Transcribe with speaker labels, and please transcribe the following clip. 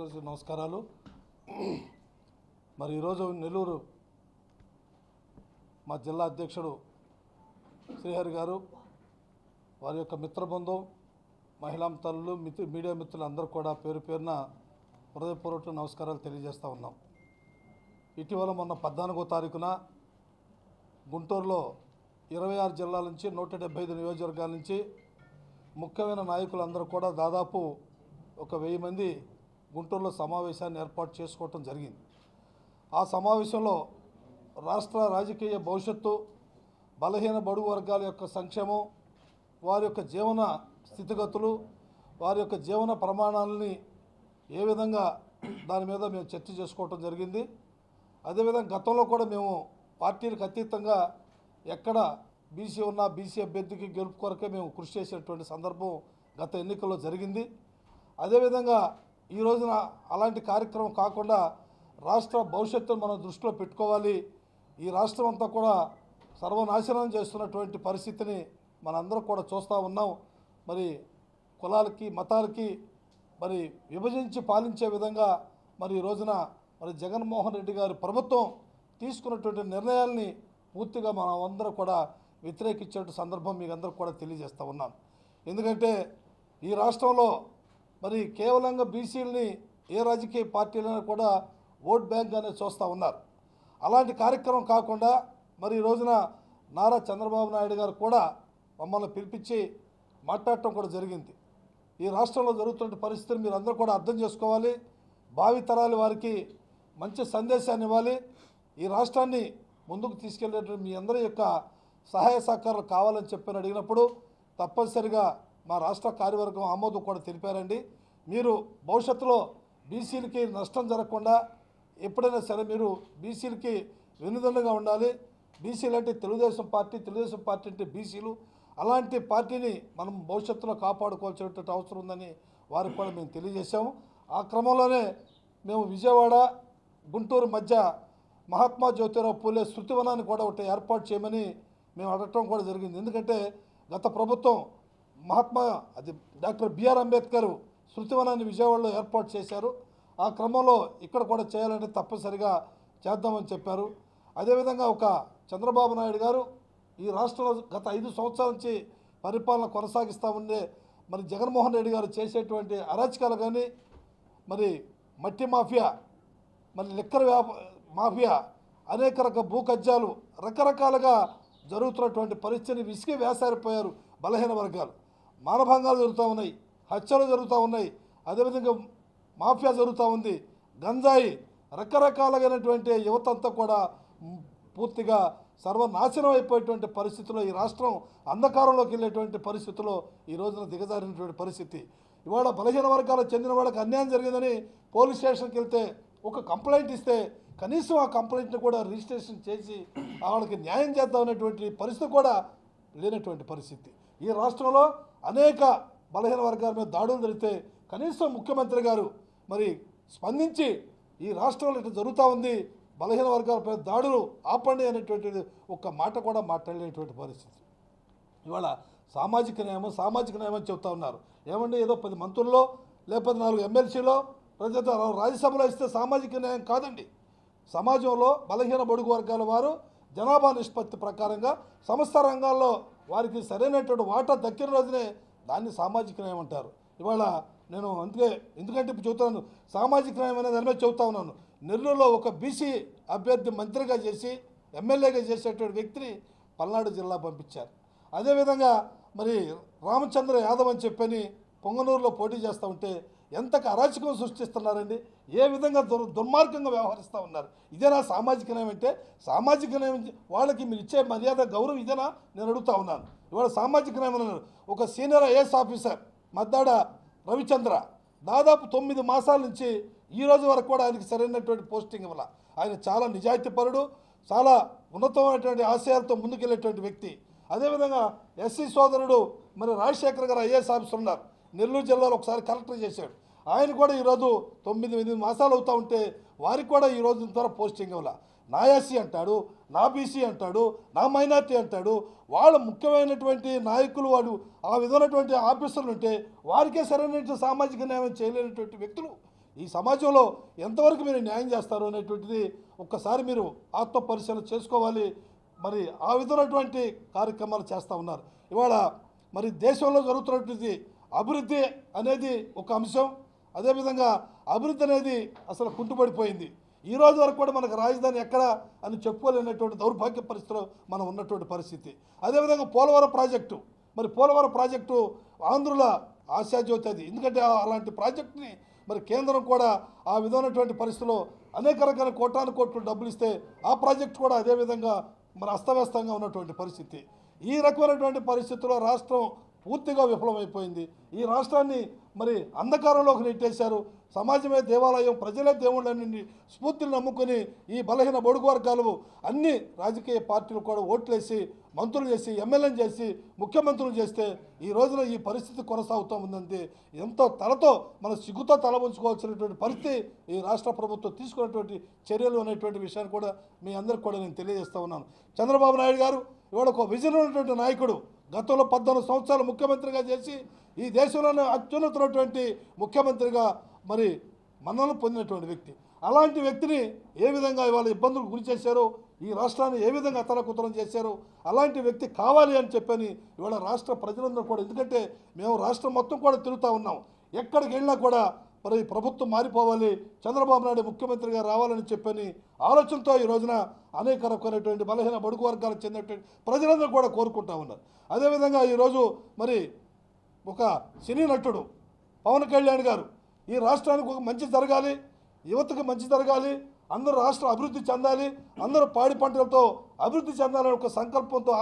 Speaker 1: అందరికీ నమస్కారాలు. మరి ఈరోజు నెల్లూరు మా జిల్లా అధ్యక్షుడు శ్రీహరి గారు వారి యొక్క మిత్రబృందం మహిళా తల్లు మిత్రు మీడియా మిత్రులు అందరూ కూడా పేరు పేరున హృదయపూర్వక నమస్కారాలు తెలియజేస్తూ ఉన్నాం. ఇటీవల మొన్న పద్నాలుగో తారీఖున గుంటూరులో ఇరవై ఆరు జిల్లాల నుంచి నూట డెబ్బై ఐదు నియోజకవర్గాల నుంచి ముఖ్యమైన నాయకులందరూ కూడా దాదాపు ఒక వెయ్యి మంది గుంటూరులో సమావేశాన్ని ఏర్పాటు చేసుకోవటం జరిగింది. ఆ సమావేశంలో రాష్ట్ర రాజకీయ భవిష్యత్తు బలహీన బడుగు వర్గాల యొక్క సంక్షేమం వారి యొక్క జీవన స్థితిగతులు వారి యొక్క జీవన ప్రమాణాలని ఏ విధంగా దాని మీద మేము చర్చ చేసుకోవటం జరిగింది. అదేవిధంగా గతంలో కూడా మేము పార్టీలకు అతీతంగా ఎక్కడ బీసీ ఉన్న బీసీ అభ్యర్థికి గెలుపు కొరకే మేము కృషి చేసేటువంటి సందర్భం గత ఎన్నికల్లో జరిగింది. అదేవిధంగా ఈ రోజున అలాంటి కార్యక్రమం కాకుండా రాష్ట్ర భవిష్యత్తును మనం దృష్టిలో పెట్టుకోవాలి. ఈ రాష్ట్రం అంతా కూడా సర్వనాశనం చేస్తున్నటువంటి పరిస్థితిని మనందరం కూడా చూస్తూ ఉన్నాం. మరి కులాలకి మతాలకి మరి విభజించి పాలించే విధంగా మరి ఈ రోజున మరి జగన్మోహన్ రెడ్డి గారి ప్రభుత్వం తీసుకున్నటువంటి నిర్ణయాల్ని పూర్తిగా మనం అందరూ కూడా వ్యతిరేకించే సందర్భం మీకు అందరూ కూడా తెలియజేస్తూ ఉన్నాను. ఎందుకంటే ఈ రాష్ట్రంలో మరి కేవలంగా బీసీలని ఏ రాజకీయ పార్టీలైనా కూడా ఓట్ బ్యాంక్ అనేది చూస్తూ ఉన్నారు. అలాంటి కార్యక్రమం కాకుండా మరి ఈ రోజున నారా చంద్రబాబు నాయుడు గారు కూడా మమ్మల్ని పిలిపించి మాట్లాడటం కూడా జరిగింది. ఈ రాష్ట్రంలో జరుగుతున్న పరిస్థితిని మీరు అందరూ కూడా అర్థం చేసుకోవాలి. భావితరాల వారికి మంచి సందేశాన్ని ఇవ్వాలి. ఈ రాష్ట్రాన్ని ముందుకు తీసుకెళ్ళేటువంటి మీ అందరి యొక్క సహాయ సహకారాలు కావాలని చెప్పని అడిగినప్పుడు తప్పనిసరిగా మా రాష్ట్ర కార్యవర్గం ఆమోదం కూడా తెలిపారండి. మీరు భవిష్యత్తులో బీసీలకి నష్టం జరగకుండా ఎప్పుడైనా సరే మీరు బీసీలకి వెనుదండగా ఉండాలి. బీసీలు అంటే తెలుగుదేశం పార్టీ తెలుగుదేశం పార్టీ అంటే బీసీలు. అలాంటి పార్టీని మనం భవిష్యత్తులో కాపాడుకోవాల్సినటువంటి అవసరం ఉందని వారికి కూడా మేము తెలియజేశాము. ఆ క్రమంలోనే మేము విజయవాడ గుంటూరు మధ్య మహాత్మా జ్యోతిరావు పూలే శృతివనాన్ని కూడా ఒకటి ఏర్పాటు చేయమని మేము అడగటం కూడా జరిగింది. ఎందుకంటే గత ప్రభుత్వం మహాత్మా అది డాక్టర్ బిఆర్ అంబేద్కర్ శృతివనాన్ని విజయవాడలో ఏర్పాటు చేశారు. ఆ క్రమంలో ఇక్కడ కూడా చేయాలంటే తప్పనిసరిగా చేద్దామని చెప్పారు. అదేవిధంగా ఒక చంద్రబాబు నాయుడు గారు ఈ రాష్ట్రంలో గత ఐదు సంవత్సరాల నుంచి పరిపాలన కొనసాగిస్తూ ఉండే మరి జగన్మోహన్ రెడ్డి గారు చేసేటువంటి అరాచకాలు కానీ మరి మట్టి మాఫియా మరి లిక్కర్ వ్యాప మాఫియా అనేక రక భూకజ్యాలు రకరకాలుగా జరుగుతున్నటువంటి పరిస్థితిని విసిగి వేసారిపోయారు బలహీన వర్గాలు. మానభంగాలు జరుగుతూ ఉన్నాయి హత్యలు జరుగుతూ ఉన్నాయి అదేవిధంగా మాఫియా జరుగుతూ ఉంది. గంజాయి రకరకాలైనటువంటి యువత అంతా కూడా పూర్తిగా సర్వనాశనం అయిపోయేటువంటి పరిస్థితిలో ఈ రాష్ట్రం అంధకారంలోకి వెళ్ళేటువంటి పరిస్థితిలో ఈ రోజున దిగజారినటువంటి పరిస్థితి. ఇవాళ బలహీన వర్గాలకు చెందిన వాళ్ళకి అన్యాయం జరిగిందని పోలీస్ స్టేషన్కి వెళ్తే ఒక కంప్లైంట్ ఇస్తే కనీసం ఆ కంప్లైంట్ని కూడా రిజిస్ట్రేషన్ చేసి వాళ్ళకి న్యాయం చేద్దాం అనేటువంటి పరిస్థితి కూడా లేనటువంటి పరిస్థితి. ఈ రాష్ట్రంలో అనేక బలహీన వర్గాల మీద దాడులు జరిగితే కనీసం ముఖ్యమంత్రి గారు మరి స్పందించి ఈ రాష్ట్రంలో ఇట్లా జరుగుతూ ఉంది బలహీన వర్గాలపై దాడులు ఆపండి అనేటువంటి ఒక్క మాట కూడా మాట్లాడలేటువంటి పరిస్థితి. ఇవాళ సామాజిక న్యాయం సామాజిక న్యాయం అని చెప్తా ఉన్నారు. ఏమండి ఏదో పది మంత్రుల్లో లేకపోతే నాలుగు ఎమ్మెల్సీలో ప్రజల రాజ్యసభలో ఇస్తే సామాజిక న్యాయం కాదండి. సమాజంలో బలహీన బడుగు వర్గాల వారు జనాభా నిష్పత్తి ప్రకారంగా సంస్థ రంగాల్లో వారికి సరైనటువంటి వాటా దక్కిన రోజునే దాన్ని సామాజిక న్యాయం అంటారు. ఇవాళ నేను అందుకే ఎందుకంటే ఇప్పుడు చెబుతాను సామాజిక న్యాయం అనేది దాని మీద చెబుతా ఉన్నాను. నెల్లూరులో ఒక బీసీ అభ్యర్థి మంత్రిగా చేసి ఎమ్మెల్యేగా చేసేటువంటి వ్యక్తిని పల్నాడు జిల్లా పంపించారు. అదేవిధంగా మరి రామచంద్ర యాదవ్ అని చెప్పని పొంగనూరులో పోటీ చేస్తూ ఉంటే ఎంతకు అరాచకం సృష్టిస్తున్నారండి? ఏ విధంగా దుర్ దుర్మార్గంగా వ్యవహరిస్తూ ఉన్నారు? ఇదేనా సామాజిక న్యాయం అంటే? సామాజిక న్యాయం వాళ్ళకి మీరు ఇచ్చే మర్యాద గౌరవం ఇదేనా? నేను అడుగుతా ఉన్నాను. ఇవాళ సామాజిక న్యాయం అన్నారు ఒక senior IAS officer Maddada Ravichandra. దాదాపు తొమ్మిది మాసాల నుంచి ఈ రోజు వరకు కూడా ఆయనకి సరైనటువంటి పోస్టింగ్ వల్ల ఆయన చాలా నిజాయితీపరుడు చాలా ఉన్నతమైనటువంటి ఆశయాలతో ముందుకెళ్ళేటువంటి వ్యక్తి. అదేవిధంగా ఎస్సీ సోదరుడు మరి రాజశేఖర్ గారు ఐఏఎస్ ఆఫీసర్ ఉన్నారు. నెల్లూరు జిల్లాలో ఒకసారి కలెక్టర్ చేశాడు. ఆయన కూడా ఈరోజు తొమ్మిది ఎనిమిది మాసాలు అవుతూ ఉంటే వారికి కూడా ఈ రోజు పోస్టింగ్ ఇవ్వాల. నా ఎస్సీ అంటాడు నా బీసీ అంటాడు నా మైనార్టీ అంటాడు వాళ్ళ ముఖ్యమైనటువంటి నాయకులు వాడు ఆ విధమైనటువంటి ఆఫీసర్లు ఉంటే వారికే సరైనటువంటి సామాజిక న్యాయం చేయలేనటువంటి వ్యక్తులు. ఈ సమాజంలో ఎంతవరకు మీరు న్యాయం చేస్తారు అనేటువంటిది ఒక్కసారి మీరు ఆత్మపరిశీలన చేసుకోవాలి. మరి ఆ విధమైనటువంటి కార్యక్రమాలు చేస్తూ ఉన్నారు. ఇవాళ మరి దేశంలో జరుగుతున్నటువంటి అభివృద్ధి అనేది ఒక అంశం. అదేవిధంగా అభివృద్ధి అనేది అసలు కుంటుపడిపోయింది ఈ రోజు వరకు కూడా మనకు రాజధాని ఎక్కడ అని చెప్పుకోలేనటువంటి దౌర్భాగ్య పరిస్థితిలో మనం ఉన్నటువంటి పరిస్థితి. అదేవిధంగా పోలవరం ప్రాజెక్టు. మరి పోలవరం ప్రాజెక్టు ఆంధ్రుల ఆశాజ్యోతి అది. ఎందుకంటే అలాంటి ప్రాజెక్టుని మరి కేంద్రం కూడా ఆ విధమైనటువంటి పరిస్థితిలో అనేక రకాల కోటాను కోట్లు డబ్బులు ఇస్తే ఆ ప్రాజెక్టు కూడా అదేవిధంగా మరి అస్తవ్యస్తంగా ఉన్నటువంటి పరిస్థితి. ఈ రకమైనటువంటి పరిస్థితుల్లో రాష్ట్రం పూర్తిగా విఫలమైపోయింది. ఈ రాష్ట్రాన్ని మరి అంధకారంలోకి నెట్టేశారు. సమాజమే దేవాలయం ప్రజలే దేవుళ్ళని స్ఫూర్తిని నమ్ముకొని ఈ బలహీన బడుగు వర్గాలు అన్ని రాజకీయ పార్టీలు కూడా ఓట్లేసి మంత్రులు చేసి ఎమ్మెల్యేలు చేసి ముఖ్యమంత్రులు చేస్తే ఈ రోజున ఈ పరిస్థితి కొనసాగుతూ ఉందంటే ఎంతో తలతో మన సిగ్గుతో తల ఉంచుకోవాల్సినటువంటి పరిస్థితి ఈ రాష్ట్ర ప్రభుత్వం తీసుకున్నటువంటి చర్యలు అనేటువంటి విషయాన్ని కూడా మీ అందరికి కూడా నేను తెలియజేస్తా ఉన్నాను. చంద్రబాబు నాయుడు గారు ఇవాళ ఒక విజన్ ఉన్నటువంటి నాయకుడు. గతంలో పద్నాలుగు సంవత్సరాలు ముఖ్యమంత్రిగా చేసి ఈ దేశంలోనే అత్యున్నతమైనటువంటి ముఖ్యమంత్రిగా మరి మన్నలు పొందినటువంటి వ్యక్తి. అలాంటి వ్యక్తిని ఏ విధంగా ఇవాళ ఇబ్బందులకు గురి చేశారో? ఈ రాష్ట్రాన్ని ఏ విధంగా అతలకుతలం చేశారో? అలాంటి వ్యక్తి కావాలి అని చెప్పని ఇవాళ రాష్ట్ర ప్రజలందరూ కూడా. ఎందుకంటే మేము రాష్ట్రం మొత్తం కూడా తిరుగుతూ ఉన్నాం. ఎక్కడికి వెళ్ళినా కూడా మరి ప్రభుత్వం మారిపోవాలి చంద్రబాబు నాయుడు ముఖ్యమంత్రిగా రావాలని చెప్పని ఆలోచనతో ఈ రోజున అనేక రకమైనటువంటి బలహీన బడుగు వర్గాలకు చెందినటువంటి ప్రజలందరూ కూడా కోరుకుంటా ఉన్నారు. అదేవిధంగా ఈరోజు మరి ఒక సినీ నటుడు పవన్ కళ్యాణ్ గారు ఈ రాష్ట్రానికి ఒక మంచి జరగాలి యువతకు మంచి జరగాలి అందరూ రాష్ట్రం అభివృద్ధి చెందాలి అందరూ పాడి పంటలతో అభివృద్ధి చెందాలని ఒక సంకల్పంతో